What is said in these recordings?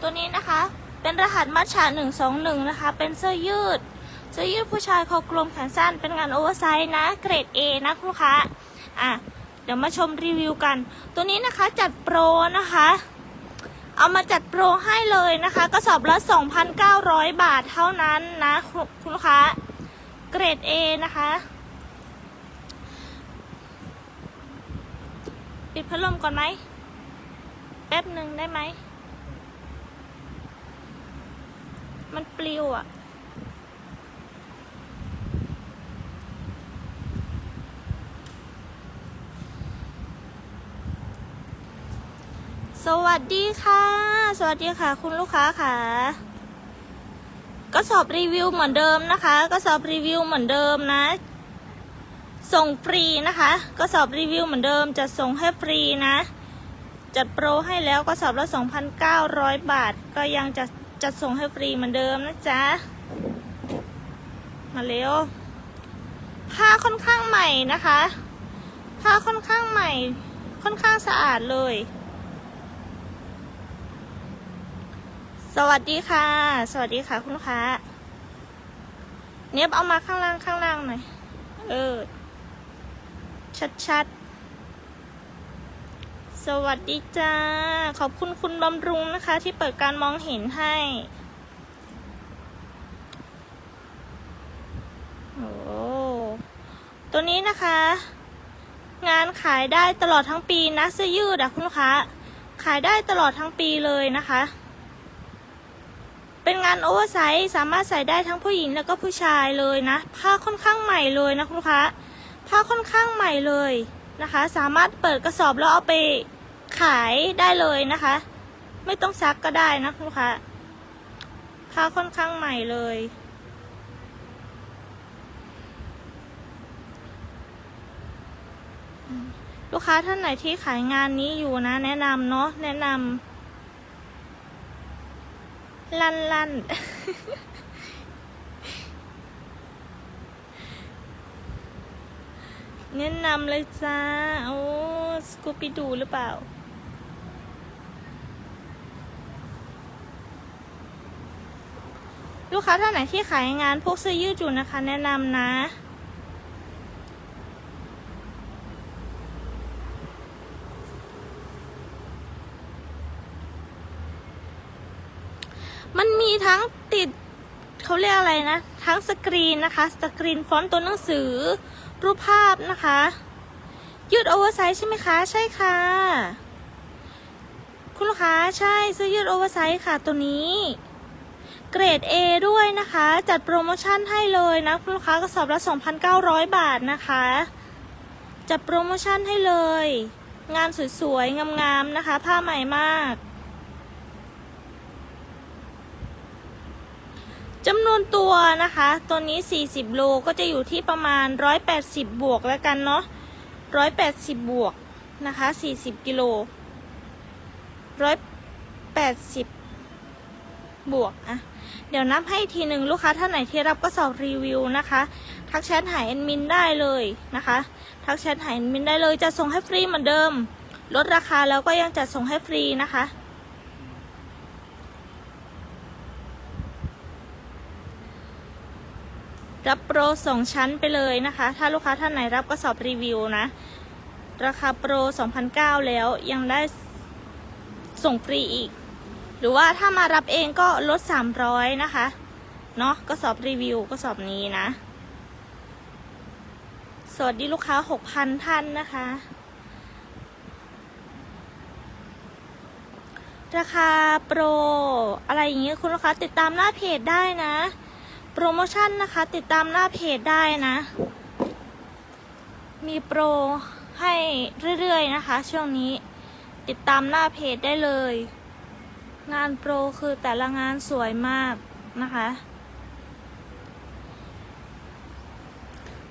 ตัวนี้นะคะ เป็นรหัสมัชชา121นะคะ เป็นเสื้อยืด เสื้อยืดผู้ชายคอกลมแขนสั้น เป็นงานโอเวอร์ไซส์นะ เกรด A นะคุณลูกค้า อะ เดี๋ยวมาชมรีวิวกัน ตัวนี้นะคะจัดโปรนะคะ เอามาจัดโปรให้เลยนะคะ กระสอบละ 2,900 บาทเท่านั้นนะคุณคุณลูกค้า เกรด A นะคะปิดพัดลมก่อนไหม แป๊บหนึ่งได้ไหม มันปลิวอะ่ะ สวัสดีค่ะ สวัสดีค่ะ คุณลูกค้าค่ะ ก็สอบรีวิวเหมือนเดิมนะคะ ก็สอบรีวิวเหมือนเดิมนะ ส่งฟรีนะคะ ก็สอบรีวิวเหมือนเดิม จะส่งให้ฟรีนะ จัดโปรให้แล้วก็สอบละ2,900 บาท ก็ยังจะ จะส่งให้ฟรีเหมือนเดิมนะจ๊ะ มาเร็ว ผ้าค่อนข้างใหม่นะคะ ผ้าค่อนข้างใหม่ ค่อนข้างสะอาดเลย สวัสดีค่ะ สวัสดีค่ะคุณลูกค้า เนี้ยบเอามาข้างล่างข้างล่างหน่อย เออ ชัดๆ สวัสดีจ้า ขอบคุณคุณบำรุงนะคะ ที่เปิดการมองเห็นให้ โอ้ตัวนี้นะคะ งานขายได้ตลอดทั้งปีนะเสื้อยืดอะคุณลูกค้า ขายได้ตลอดทั้งปีเลยนะคะ เป็นงานโอเวอร์ไซส์สามารถใส่ได้ทั้งผู้หญิงแล้วก็ผู้ชายเลยนะ ผ้าค่อนข้างใหม่เลยนะคุณลูกค้า ผ้าค่อนข้างใหม่เลยนะคะ สามารถเปิดกระสอบแล้วเอาไป ขายได้เลยนะคะ ไม่ต้องซักก็ได้นะคุณลูกค้าผ้าค่อนข้างใหม่เลย ลูกค้าท่านไหนที่ขายงานนี้อยู่นะ แนะนำเนาะแนะนำลั่นลั่นแนะนำเลยจ้า โอ้ สกูปิดูหรือเปล่า ลูก ค้าท่านไหนที่ขายงานพวกเสื้อยืดอยู่นะคะ แนะนำนะมันมีทั้งติดเขาเรียกอะไรนะ ทั้งสกรีนนะคะ สกรีนฟอนต์ตัวหนังสือ รูปภาพนะคะ ยืดโอเวอร์ไซส์ใช่ไหมคะ ใช่ค่ะ คุณลูกค้าใช่เสื้อยืดโอเวอร์ไซส์ค่ะตัวนี้ เกรด A ด้วยนะคะ จัดโปรโมชั่นให้เลยนะคุณลูกค้ากระสอบละ 2,900 บาทนะคะ จัดโปรโมชั่นให้เลย งานสวยๆ งามๆ นะคะ ผ้าใหม่มากจำนวนตัวนะคะ ตัวนี้ 40 โลก็จะอยู่ที่ประมาณ 180 บวกแล้วกันเนาะ180 บวกนะคะ 40 กิโล 180 บวกอะ เดี๋ยวนับให้ทีหนึ่งลูกค้าท่านไหนที่รับกระสอบรีวิวนะคะ ทักแชทหาแอดมินได้เลยนะคะ ทักแชทหาแอดมินได้เลยจะส่งให้ฟรีเหมือนเดิม ลดราคาแล้วก็ยังจะส่งให้ฟรีนะคะรับโปรสองชั้นไปเลยนะคะ ถ้าลูกค้าท่านไหนรับกระสอบรีวิวนะ ราคาโปร 2,009 แล้วยังได้ส่งฟรีอีก หรือว่าถ้ามารับเองก็ลด 300 นะคะ เนาะกระสอบรีวิวกระสอบนี้นะ สวัสดีลูกค้า 6,000 ท่านนะคะ ราคาโปร อะไรอย่างเงี้ยคุณลูกค้าติดตามหน้าเพจได้นะ โปรโมชั่นนะคะ ติดตามหน้าเพจได้นะ มีโปรให้เรื่อยๆนะคะ ช่วงนี้ติดตามหน้าเพจได้เลย งานโปรคือแต่ละงานสวยมากนะคะ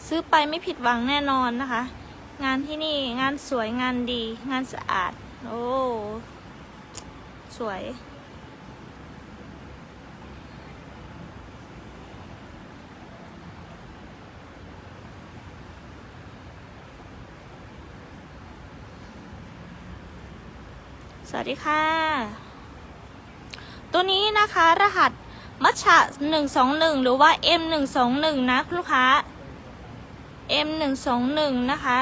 ซื้อไปไม่ผิดหวังแน่นอนนะคะ งานที่นี่งานสวยงานดี งานสะอาด โอ้สวยสวัสดีค่ะ ตัวนี้นะคะรหัสมัชชะ121หรือว่า M121 นะลูกค้า M121 นะคะ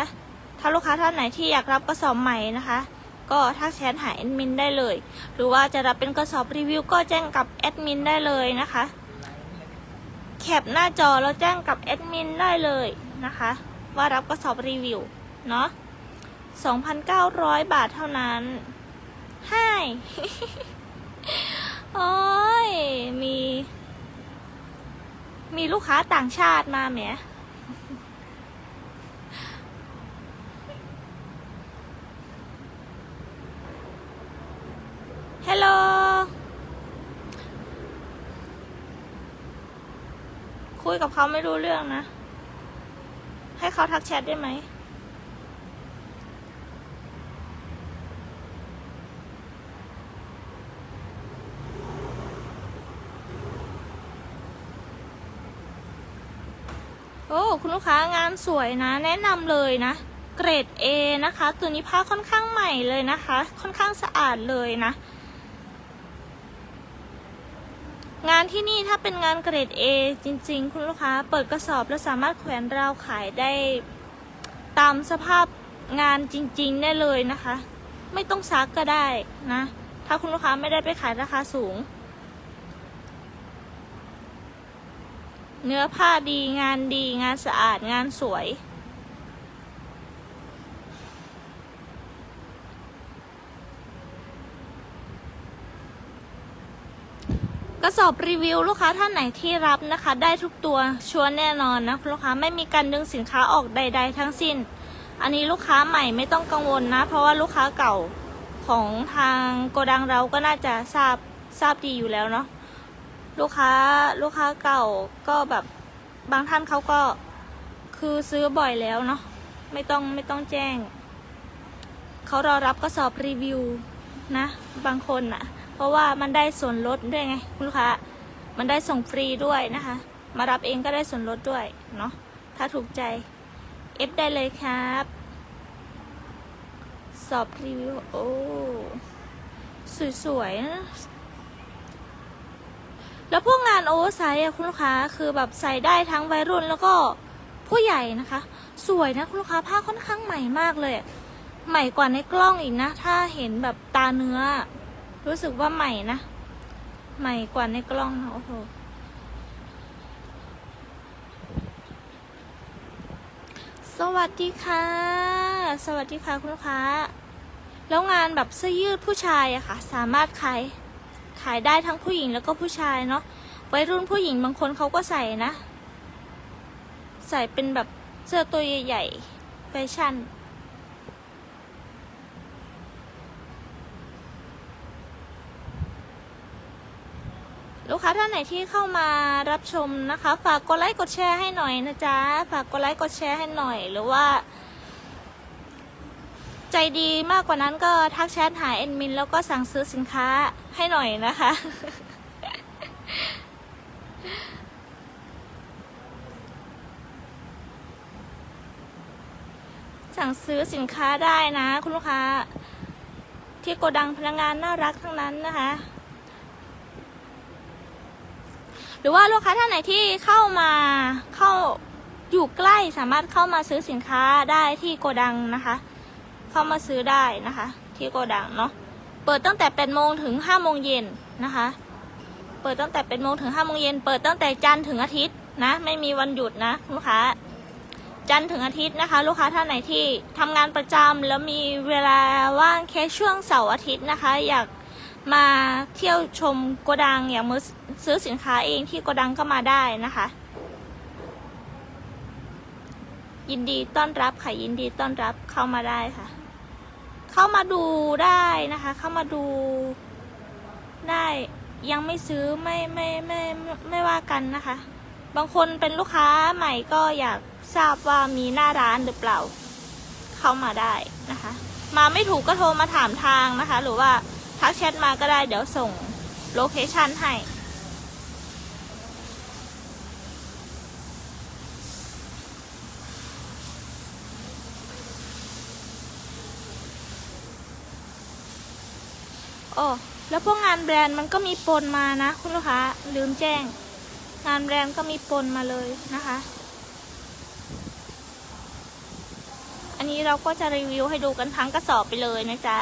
ถ้าลูกค้าท่านไหนที่อยากรับกระสอบใหม่นะคะ ก็ทักแชทหาแอดมินได้เลย หรือว่าจะรับเป็นกระสอบรีวิวก็แจ้งกับแอดมินได้เลยนะคะ แคปหน้าจอแล้วแจ้งกับแอดมินได้เลยนะคะ ว่ารับกระสอบรีวิวเนาะ2,900 บาทเท่านั้นให้ โอ้ย มี มีลูกค้าต่างชาติมาแหมฮัลโหล คุยกับเขาไม่รู้เรื่องนะ ให้เขาทักแชทได้ไหม อ้คุณลูกค้างานสวยนะ แนะนำเลยนะ เกรด A นะคะ ตัวนี้ผ้าค่อนข้างใหม่เลยนะคะ ค่อนข้างสะอาดเลยนะ งานที่นี่ถ้าเป็นงานเกรด A จริง ๆ คุณลูกค้าเปิดกระสอบแล้วสามารถแขวนราวขายได้ตามสภาพงานจริง ๆ ได้เลยนะคะ ไม่ต้องซักก็ได้นะ ถ้าคุณลูกค้าไม่ได้ไปขายราคาสูง เนื้อผ้าดีงานดีงานสะอาดงานสวย กระสอบรีวิวลูกค้าท่านไหนที่รับนะคะ ได้ทุกตัวชัวร์แน่นอนนะลูกค้าไม่มีการดึงสินค้าออกใด ๆ ทั้งสิ้น อันนี้ลูกค้าใหม่ไม่ต้องกังวลนะ เพราะว่าลูกค้าเก่าของทางโกดังเราก็น่าจะทราบทราบดีอยู่แล้วเนาะ ลูกค้าลูกค้าเก่าก็แบบบางท่านเขาก็คือซื้อบ่อยแล้วเนาะไม่ต้องไม่ต้องแจ้ง เขารอรับกระสอบรีวิวนะ บางคนอะเพราะว่ามันได้ส่วนลดด้วยไงคุณลูกค้ามันได้ส่งฟรีด้วยนะคะ มารับเองก็ได้ส่วนลดด้วยเนาะถ้าถูกใจเอฟได้เลยครับ สอบรีวิวโอ้สวยๆนะ แล้วพวกงานโอเวอร์ไซส์อะคุณลูกค้าคือแบบใส่ได้ทั้งวัยรุ่นแล้วก็ผู้ใหญ่นะคะ สวยนะคุณลูกค้าผ้าค่อนข้างใหม่มากเลย ใหม่กว่าในกล้องอีกนะ ถ้าเห็นแบบตาเนื้อ รู้สึกว่าใหม่นะ ใหม่กว่าในกล้องนะโอ้โหสวัสดีค่ะ สวัสดีค่ะคุณลูกค้า แล้วงานแบบเสื้อยืดผู้ชายอะค่ะ สามารถขาย ขายได้ทั้งผู้หญิงแล้วก็ผู้ชายเนาะวัยรุ่นผู้หญิงบางคนเขาก็ใส่นะ ใส่เป็นแบบเสื้อตัวใหญ่ๆแฟชั่น ลูกค้าท่านไหนที่เข้ามารับชมนะคะ ฝากกดไลค์กดแชร์ให้หน่อยนะจ๊ะ ฝากกดไลค์กดแชร์ให้หน่อยหรือว่า ใจดีมากกว่านั้นก็ทักแชทหาเอ็นมิน แล้วก็สั่งซื้อสินค้าให้หน่อยนะคะ สั่งซื้อสินค้าได้นะ คุณลูกค้า ที่โกดังพนักงานน่ารักทั้งนั้นนะคะหรือว่าลูกค้าท่านไหนที่เข้ามาเข้าอยู่ใกล้สามารถเข้ามาซื้อสินค้าได้ที่โกดังนะคะ เข้ามาซื้อได้นะคะ ที่โกดังเนาะเปิดตั้งแต่8โมงถึง5โมงเย็นนะคะ เปิดตั้งแต่8โมงถึง5โมงเย็นเปิดตั้งแต่จันทร์ถึงอาทิตย์นะ ไม่มีวันหยุดนะลูกค้าจันทร์ถึงอาทิตย์นะคะ ลูกค้าท่านไหนที่ทำงานประจำแล้วมีเวลาว่างแค่ช่วงเสาร์อาทิตย์นะคะ อยากมาเที่ยวชมโกดังอยากมาซื้อสินค้าเองที่โกดังก็มาได้นะคะ ยินดีต้อนรับค่ะยินดีต้อนรับเข้ามาได้ค่ะ เข้ามาดูได้นะคะ เข้ามาดูได้ยังไม่ซื้อไม่ไม่ไม่ไม่ไม่ว่ากันนะคะ บางคนเป็นลูกค้าใหม่ก็อยากทราบว่ามีหน้าร้านหรือเปล่า เข้ามาได้นะคะ มาไม่ถูกก็โทรมาถามทางนะคะ หรือว่าทักแชทมาก็ได้เดี๋ยวส่งโลเคชันให้ โอ้แล้วพวกงานแบรนด์มันก็มีปนมานะ คุณลูกค้าลืมแจ้ง งานแบรนด์ก็มีปนมาเลยนะคะ อันนี้เราก็จะรีวิวให้ดูกันทั้งกระสอบไปเลยนะจ๊ะ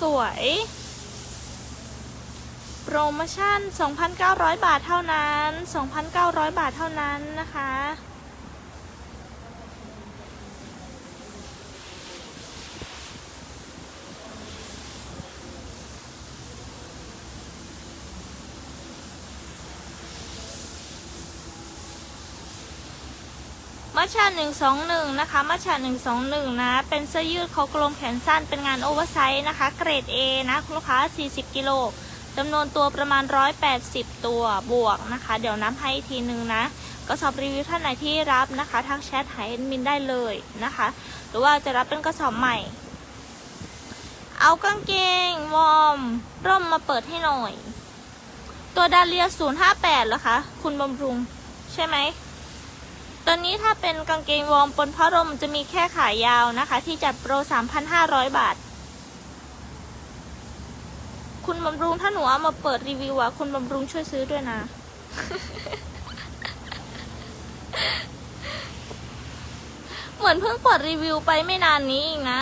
สวยโปรโมชั่น 2,900 บาทเท่านั้น 2,900 บาทเท่านั้นนะคะ มัชชา121 นะคะ มัชชา121 นะ เป็นเสื้อยืดคอกลมแขนสั้น เป็นงานโอเวอร์ไซส์นะคะ เกรด A นะคุณลูกค้า 40 กิโลจำนวนตัวประมาณ 180 ตัวบวกนะคะ เดี๋ยวนับให้อีกทีนึงนะกระสอบรีวิวท่านไหนที่รับนะคะทักแชทหายแอดมินได้เลยนะคะ หรือว่าจะรับเป็นกระสอบใหม่ เอากางเกงวอร์มร่มมาเปิดให้หน่อย ตัวดาเลีย058เหรอคะ คุณบำรุง ใช่ไหม ตอนนี้ถ้าเป็นกางเกงวอร์มปนพ่อรมจะมีแค่ขายาวนะคะ ที่จัดโปร 3,500 บาท คุณบำรุงถ้าหนูเอามาเปิดรีวิวอะคุณบำรุงช่วยซื้อด้วยนะ เหมือนเพิ่งเปิดรีวิวไปไม่นานนี้เองนะ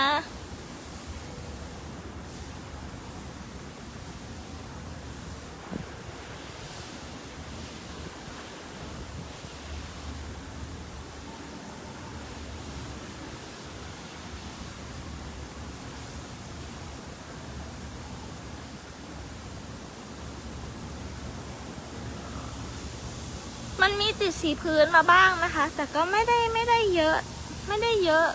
มันมีติดสีพื้นมาบ้างนะคะ แต่ก็ไม่ได้ไม่ได้เยอะ ไม่ได้เยอะ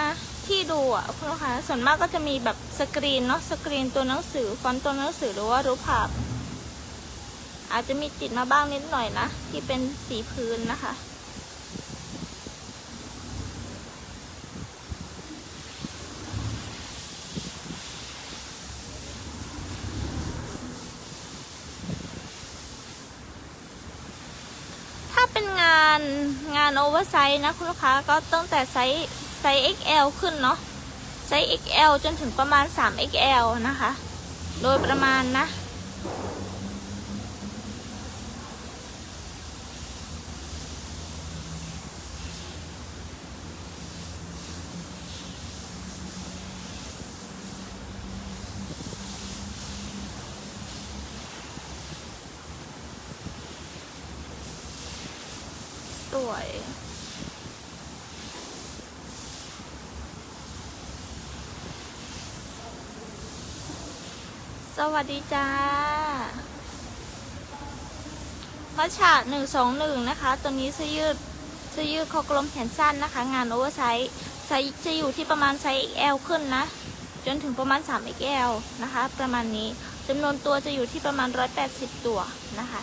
นะที่ดูอะคุณลูกค้าส่วนมากก็จะมีแบบสกรีนเนาะสกรีนตัวหนังสือฟอนต์ตัวหนังสือหรือว่ารูปภาพ อาจจะมีติดมาบ้างนิดหน่อยนะ ที่เป็นสีพื้นนะคะ ถ้าเป็นงานงานโอเวอร์ไซส์นะคุณลูกค้าก็ตั้งแต่ไซส์ไซส์ XL ขึ้นเนาะไซส์ XL จนถึงประมาณ 3XL นะคะ โดยประมาณนะ สวย สวัสดีจ้ามัชฉะหนึ่งสองหนึ่งนะคะ ตัวนี้เสื้อยืดเสื้อยืดคอกลมแขนสั้นนะคะ งานโอเวอร์ไซส์ไซส์จะอยู่ที่ประมาณไซส์ XL ขึ้นนะ จนถึงประมาณ 3XL นะคะ ประมาณนี้จำนวนตัวจะอยู่ที่ประมาณ 180 ตัวนะคะ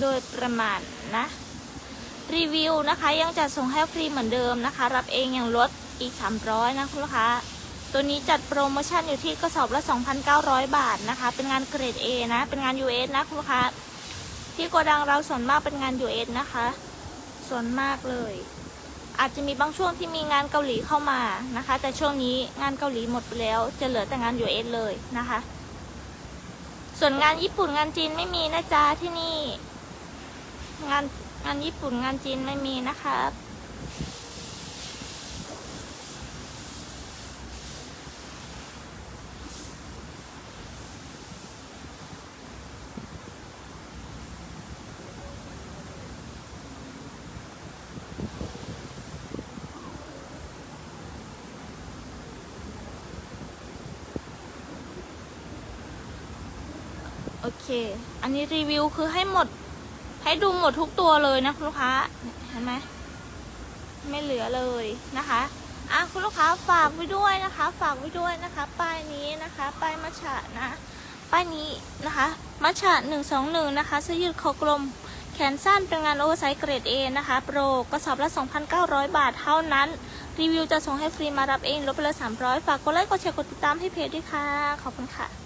โดยประมาณนะ รีวิวนะคะยังจัดส่งให้ฟรีเหมือนเดิมนะคะ รับเองอย่างลดอีก 300 นะคุณลูกค้า ตัวนี้จัดโปรโมชั่นอยู่ที่กระสอบละ 2,900 บาทนะคะ เป็นงานเกรด A นะ เป็นงาน US นะคุณลูกค้า ที่โกดังเราส่วนมากเป็นงาน US นะคะ ส่วนมากเลย อาจจะมีบางช่วงที่มีงานเกาหลีเข้ามานะคะ แต่ช่วงนี้งานเกาหลีหมดไปแล้ว จะเหลือแต่งาน US เลยนะคะ ส่วนงานญี่ปุ่นงานจีนไม่มีนะจ๊ะที่นี่ งานงานญี่ปุ่นงานจีนไม่มีนะคะ เค อันนี้รีวิวคือให้หมด ให้ดูหมดทุกตัวเลยนะคุณลูกค้า เห็นไหม ไม่เหลือเลยนะคะอะคุณลูกค้าฝากไว้ด้วยนะคะ ฝากไว้ด้วยนะคะ ป้ายนี้นะคะป้ายมัชฉะนะ ป้ายนี้นะคะมัชฉะหนึ่งสองหนึ่งนะคะเสื้อยืดคอกลม แขนสั้นเป็นงานโอเวอร์ไซส์เกรด A นะคะ โปรกระสอบละ 2,900 บาทเท่านั้น รีวิวจะส่งให้ฟรีมารับเองลดไปลย300 ฝากกดไลค์กดแชร์กดติดตามให้เพจด้วยค่ะ ขอบคุณค่ะ